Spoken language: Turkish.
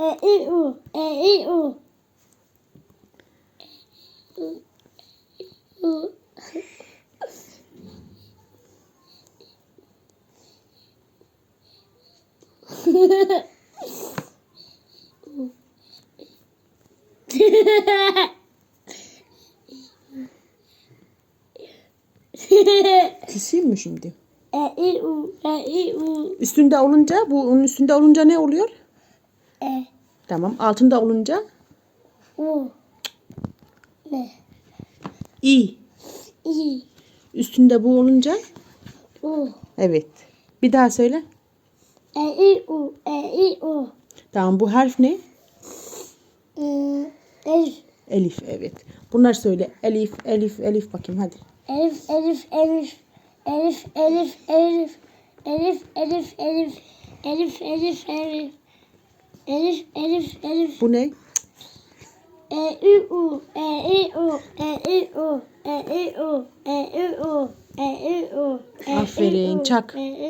E, I, U. E, I, U. Küseyim mi şimdi? E, I, U. E, I, U. Üstünde olunca bu onun üstünde olunca ne oluyor? E, Tamam. Altında olunca U. Ne? i. I, Üstünde bu olunca U. evet. Bir daha söyle. E, I, U. E, I, U. Tamam bu harf ne? Hmm, Elif. Elif evet. Bunlar söyle. Elif, elif, elif bakayım hadi. Elif, Elif, Elif. Elif, Elif, Elif. Elif, Elif, Elif. Elif, Elif, Elif. Elif, Elif, Elif. Bu ne? E, I, U. E, I, U. E, I, U. E, I, U. E, I, U. E, I, U. E, I, Aferin, U. çak. E, I.